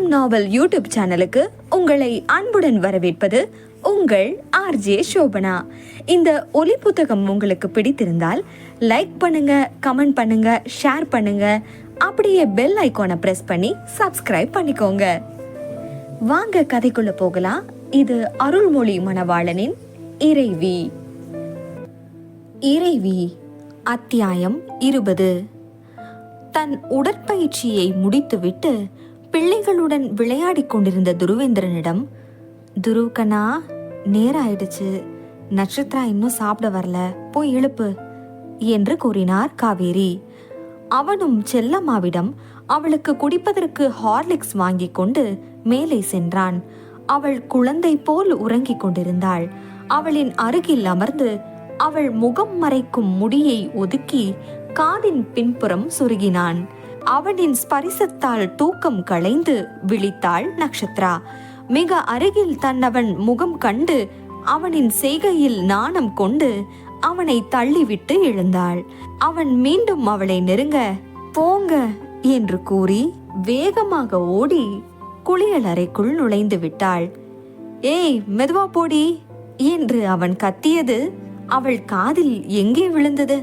M நாவல் YouTube சேனலுக்கு உங்களை அன்புடன் வரவேற்பது உங்கள் ஆர்ஜே சோபனா இந்த ஒலி புத்தகம் உங்களுக்கு பிடித்திருந்தால் லைக் பண்ணுங்க கமெண்ட் பண்ணுங்க ஷேர் பண்ணுங்க. அப்படியே பெல் ஐக்கோனை பிரஸ் பண்ணி சப்ஸ்கிரைப் பண்ணிக்கோங்க. வாங்க கதைக்குள்ள போகலாம். இது அருள்மொழி மணவாளனின் இறைவி. இறைவி அத்தியாயம் இருபது. தன் உடற்பயிற்சியை முடித்துவிட்டு பிள்ளைகளுடன் விளையாடிக் கொண்டிருந்த துருவேந்திரனிடம் துருவக்கண்ணா நேரம் ஆயிடுச்சு நட்சத்திரா இன்னும் சாப்பிட வரல. போய் எழுப்பு என்று கூறினார் காவேரி. அவனும் செல்லம்மாவிடம் அவளுக்கு குடிப்பதற்கு ஹார்லிக்ஸ் வாங்கிக் கொண்டு மேலே சென்றான். அவள் குழந்தை போல் உறங்கிக் கொண்டிருந்தாள். அவளின் அருகில் அமர்ந்து அவள் முகம் மறைக்கும் முடியை ஒதுக்கி காதின் பின்புறம் சுருகினான். அவனின் ஸ்பரிசத்தால் தூக்கம் களைந்து விழித்தாள் நக்ஷத்ரா. மிக அருகில் தன்னவன் முகம் கண்டு அவனின் செய்கையில் நாணம் கொண்டு அவனை தள்ளிவிட்டு எழுந்தாள். அவன் மீண்டும் அவளை நெருங்க போங்க என்று கூறி வேகமாக ஓடி குளியல் அறைக்குள் நுழைந்து விட்டாள். ஏய் மெதுவா போடி என்று அவன் கத்தியது அவள் காதில் எங்கே விழுந்தது?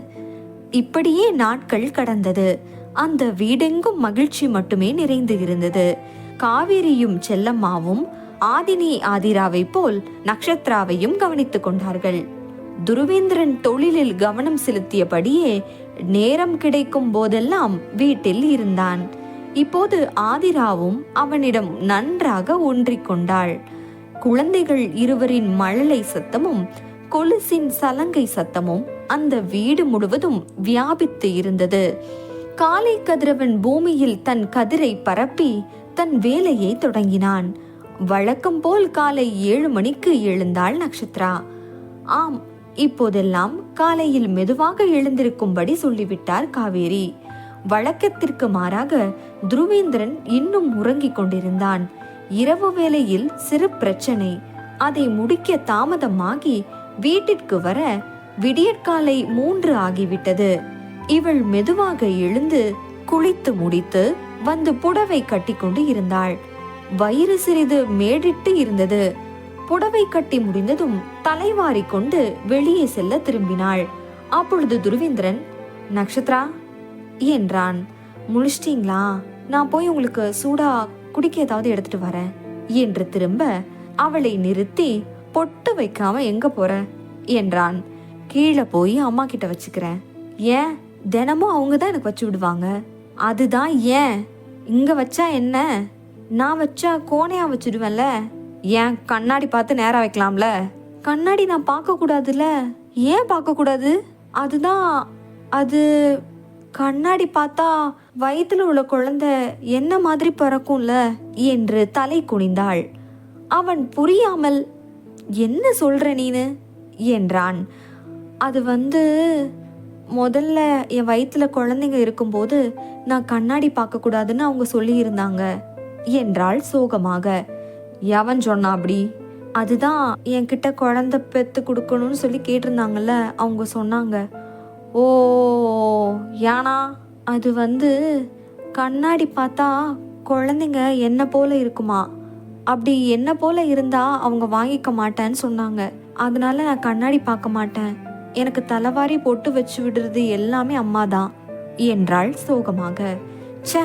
இப்படியே நாட்கள் கடந்தது. அந்த வீடெங்கும் மகிழ்ச்சி மட்டுமே நிறைந்து இருந்தது. காவேரியும் செல்லம்மாவும் ஆதினி ஆதிராவை போல் நக்ஷத்ராவையும் கவனித்துக் கொண்டார்கள். துருவேந்திரன் தொழிலில் கவனம் செலுத்தியபடியே நேரம் கிடைக்கும் போதெல்லாம் வீட்டில் இருந்தான். இப்போது ஆதிராவும் அவனிடம் நன்றாக ஒன்றிக்கொண்டாள் குழந்தைகள் இருவரின் மழலை சத்தமும் கொலுசின் சலங்கை சத்தமும் அந்த வீடு முழுவதும் வியாபித்து இருந்தது. காலை கதிரவன் பூமியில் தன் கதிரை பரப்பி தன் வேலையை தொடங்கினான். வழக்கம் போல் காலை ஏழு மணிக்கு எழுந்தாள் நக்ஷத்ரா ஆம் இப்போதெல்லாம் காலையில் மெதுவாக எழுந்திருக்கும்படி சொல்லிவிட்டார் காவேரி. வழக்கத்திற்கு மாறாக துருவேந்திரன் இன்னும் உறங்கிக் கொண்டிருந்தான். இரவு வேளையில் சிறு பிரச்சனை. அதை முடிக்க தாமதமாகி வீட்டிற்கு வர விடியற்காலை மூன்று ஆகிவிட்டது. இவள் மெதுவாக எழுந்து குளித்து முடித்து வந்து புடவை கட்டிக்கொண்டு இருந்தாள். வயிறு சிறிது மேடிட்டு இருந்தது. புடவை கட்டி முடிந்ததும் தலைவாரி கொண்டு வெளியே செல்ல திரும்பினாள். அப்பொழுது துருவேந்திரன் நக்ஷத்ரா என்றான். முழிச்சிட்டீங்களா? நான் போய் உங்களுக்கு சூடா குடிக்க ஏதாவது எடுத்துட்டு வரேன் என்று திரும்ப அவளை நிறுத்தி பொட்டு வைக்காம எங்க போற? என்றான். கீழே போய் அம்மா கிட்ட வச்சுக்கிறேன். ஏன்? தினமும் அவங்க தான் எனக்கு வச்சு விடுவாங்க. அதுதான் ஏன்? இங்கே வச்சா என்ன? நான் வச்சா கோணையாக வச்சிடுவேன்ல? ஏன் கண்ணாடி பார்த்து நேராக வைக்கலாம்ல? கண்ணாடி நான் பார்க்கக்கூடாதுல்ல ஏன் பார்க்கக்கூடாது அதுதான் அது கண்ணாடி பார்த்தா வயித்துல உள்ள குழந்தை என்ன மாதிரி பிறக்கும்ல? என்று தலை குனிந்தாள். அவன் புரியாமல் என்ன சொல்ற நீனு? என்றான். அது வந்து முதல்ல என் வயிற்றுல குழந்தைங்க இருக்கும்போது நான் கண்ணாடி பார்க்கக்கூடாதுன்னு அவங்க சொல்லியிருந்தாங்க. என்றாள் சோகமாக. எவன் சொன்னா அப்படி? அதுதான் என்கிட்ட குழந்தை பெற்று கொடுக்கணும்னு சொல்லி கேட்டிருந்தாங்கல்ல அவங்க சொன்னாங்க. ஓ ஏனா அது வந்து கண்ணாடி பார்த்தா குழந்தைங்க என்ன போல இருக்குமா? அப்படி என்ன போல இருந்தா அவங்க வாங்கிக்க மாட்டேன்னு சொன்னாங்க. அதனால நான் கண்ணாடி பார்க்க மாட்டேன். எனக்கு தலைவாரி பொட்டு வச்சு விடுறது எல்லாமே அம்மா தான் என்றாள் சோகமாக. ச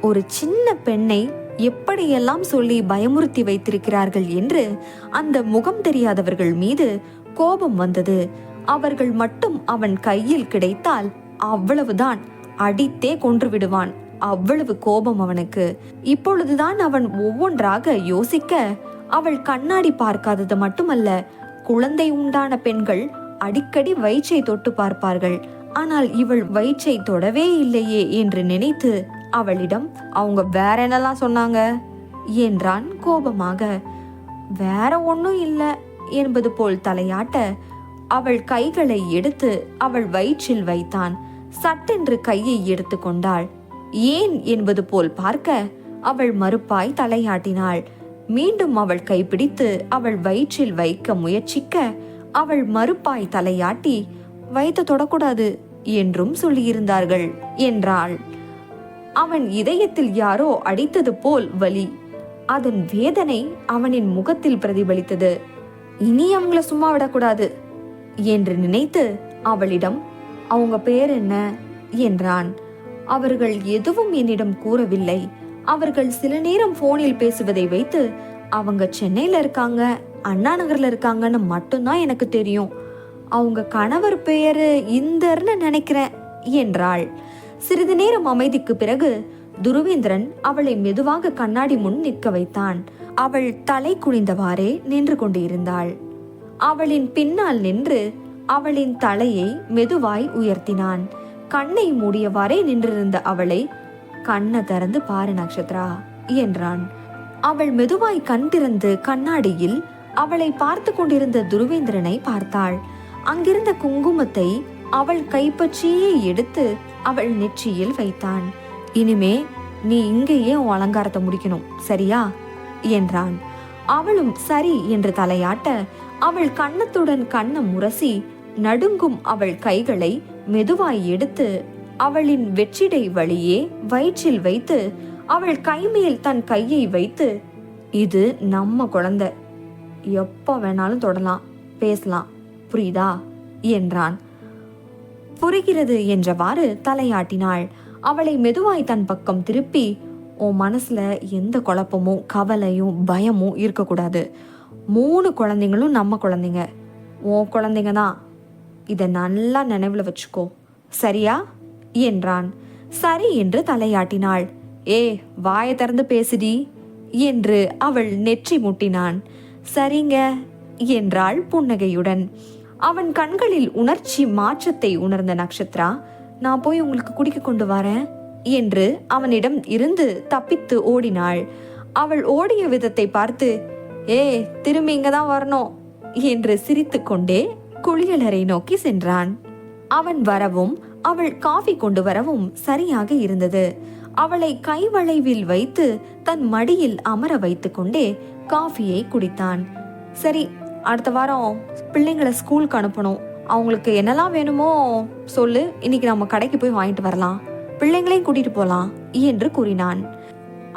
ஒரு சின்ன பெண்ணை எப்படியெல்லாம் சொல்லி பயமுறுத்தி வைத்திருக்கிறார்கள் என்று அந்த முகம் தெரியாதவர்கள் மீது கோபம் வந்தது. அவர்கள் மட்டும் அவன் கையில் கிடைத்தால் அவ்வளவுதான் அடித்தே கொன்று விடுவான். அவ்வளவு கோபம் அவனுக்கு. இப்பொழுதுதான் அவன் ஒவ்வொன்றாக யோசிக்க அவள் கண்ணாடி பார்க்காதது மட்டுமல்ல குழந்தை உண்டான பெண்கள் அடிக்கடி வயிற்றை தொட்டு பார்ப்பார்கள். ஆனால் இவள் வயிற்றை தொடவே இல்லையே என்று நினைத்து அவளிடம் அவங்க வேற என்னெல்லாம் சொன்னாங்க? என்றான் கோபமாக. வேற ஒன்றும் இல்லை என்பது போல் தலையாட்ட அவள் கைகளை எடுத்து அவள் வயிற்றில் வைத்தான். சட்டென்று கையை எடுத்து கொண்டாள். ஏன்? என்பது போல் பார்க்க அவள் மறுப்பாய் தலையாட்டினாள். மீண்டும் அவள் கைப்பிடித்து அவள் வயிற்றில் வைக்க முயற்சிக்க அவள் மறுப்பாய் தலையாட்டி வயிற்ற தொடக்கூடாது என்றும் சொல்லியிருந்தார்கள் என்றாள். அவன் இதயத்தில் யாரோ அடித்தது போல் வலி. அதன் வேதனை அவனின் முகத்தில் பிரதிபலித்தது. இனி அவங்கள சும்மா விடக்கூடாது என்று நினைத்து அவளிடம் அவங்க பேர் என்ன? என்றான். அவர்கள் எதுவும் என்னிடம் கூறவில்லை. அவர்கள் சில நேரம் போனில் பேசுவதை வைத்து அவங்க சென்னையில இருக்காங்க. அண்ணாநகரில் இருக்காங்கன்னு மட்டும்தான் எனக்கு தெரியும். அவங்க கணவர் பெயரு இந்தர்னு நினைக்கிறேன் என்றாள். சிறிது நேரம் அமைதிக்கு பிறகு துருவேந்திரன் அவளை மெதுவாக கண்ணாடி முன் நிற்க வைத்தான். அவள் தலை குனிந்தவாறே நின்று கொண்டிருந்தாள். அவளின் பின்னால் நின்று அவளின் தலையை மெதுவாய் உயர்த்தினான். கண்ணை மூடியவாறே நின்றிருந்த அவளை கண்ணை திறந்து பாரு நட்சத்திரா என்றான். அவள் மெதுவாய் கண் திறந்து கண்ணாடியில் அவளை பார்த்து கொண்டிருந்த துருவேந்திரனை பார்த்தாள். அங்கிருந்த குங்குமத்தை அவள் கைப்பற்றியே எடுத்து அவள் நெற்றியில் வைத்தான். இனிமே நீ இங்கேயே உன் அலங்காரத்தை முடிக்கணும் சரியா? என்றான். அவளும் சரி என்று தலையாட்ட அவள் கன்னத்துடன் கண்ணம் முரசி நடுங்கும் அவள் கைகளை மெதுவாய் எடுத்து அவளின் வெற்றிடை வழியே வயிற்றில் வைத்து அவள் கைமேல் தன் கையை வைத்து இது நம்ம குழந்தை எப்போ வேணாலும் தொடலாம். பேசலாம். புரியுதா? என்றான். புரிகிறது என்றவாறு தலையாட்டினாள். அவளை மெதுவாய் தன் பக்கம் திருப்பி உன் மனசுல எந்த குழப்பமும் கவலையும் பயமும் இருக்கக்கூடாது. மூணு குழந்தைங்களும் நம்ம குழந்தைங்க. உன் குழந்தைங்க தான். இதை நல்லா நினைவில் வச்சுக்கோ. சரியா? என்றான். சரி என்று தலையாட்டினாள். ஏ வாயை திறந்து பேசுடி என்று அவள் நெற்றி முட்டினான். சரிங்க என்றாள் புன்னகையுடன். அவன் கண்களில் உணர்ச்சி மாற்றத்தை உணர்ந்த நக்ஷத்ரா நான் போய் உங்களுக்கு குடிக்க கொண்டு வரேன் என்று அவனிடம் இருந்து தப்பித்து ஓடினாள். அவள் ஓடிய விதத்தை பார்த்து ஏ திரும்பி இங்க தான் வரணும் என்று சிரித்துக்கொண்டே குளியலறை நோக்கி சென்றான். அவன் வரவும் அவள் காஃபி கொண்டு வரவும் சரியாக இருந்தது. அவளை கைவளைவில் வைத்து தன் மடியில் அமர வைத்துக்கொண்டே காஃபியை குடித்தான். சரி அடுத்த வாரம் பிள்ளைங்களை ஸ்கூலுக்கு அனுப்பணும். அவங்களுக்கு என்னெல்லாம் வேணுமோ சொல்லு. இன்னைக்கு நம்ம கடைக்கு போய் வாங்கிட்டு வரலாம். பிள்ளைங்களையும் கூட்டிட்டு போலாம் என்று கூறினான்.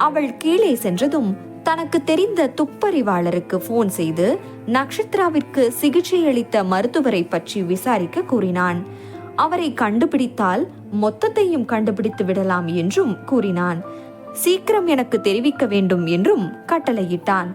அவள் கீழே சென்றதும் தனக்கு தெரிந்த துப்பறிவாளருக்கு போன் செய்து நக்ஷத்ராவிற்கு சிகிச்சை அளித்த மருத்துவரை பற்றி விசாரிக்க கூறினான். அவரை கண்டுபிடித்தால் மொத்தத்தையும் கண்டுபிடித்து விடலாம் என்றும் கூறினான். சீக்கிரம் எனக்கு தெரிவிக்க வேண்டும் என்றும் கட்டளையிட்டான்.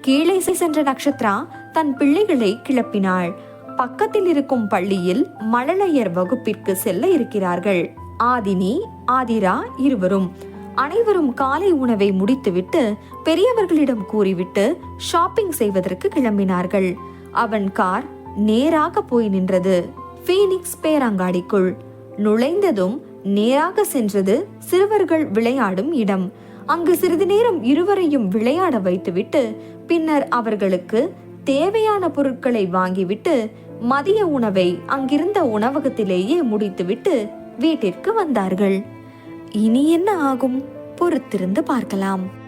கீழே சென்ற நக்ஷத்ரா தன் பிள்ளைகளை கிளப்பினாள். பக்கத்தில் இருக்கும் பள்ளியில் மழலையர் வகுப்பிற்கு செல்ல இருக்கிறார்கள். ஆதினி ஆதிரா இருவரும். அனைவரும் காலை உணவை முடித்துவிட்டு பெரியவர்களிடம் கூறிவிட்டு ஷாப்பிங் செய்வதற்கு கிளம்பினார்கள். அவன் கார் நேராக போய் நின்றது. ஃபீனிக்ஸ் பேரங்காடிக்குள். நுழைந்ததும் நேராக சென்றது சிறுவர்கள் விளையாடும் இடம். அங்கு சிறிது நேரம் இருவரையும் விளையாட வைத்துவிட்டு பின்னர் அவர்களுக்கு தேவையான பொருட்களை வாங்கிவிட்டு மதிய உணவை அங்கிருந்த உணவகத்திலேயே முடித்துவிட்டு வீட்டிற்கு வந்தார்கள். இனி என்ன ஆகும்? பொறுத்திருந்து பார்க்கலாம்.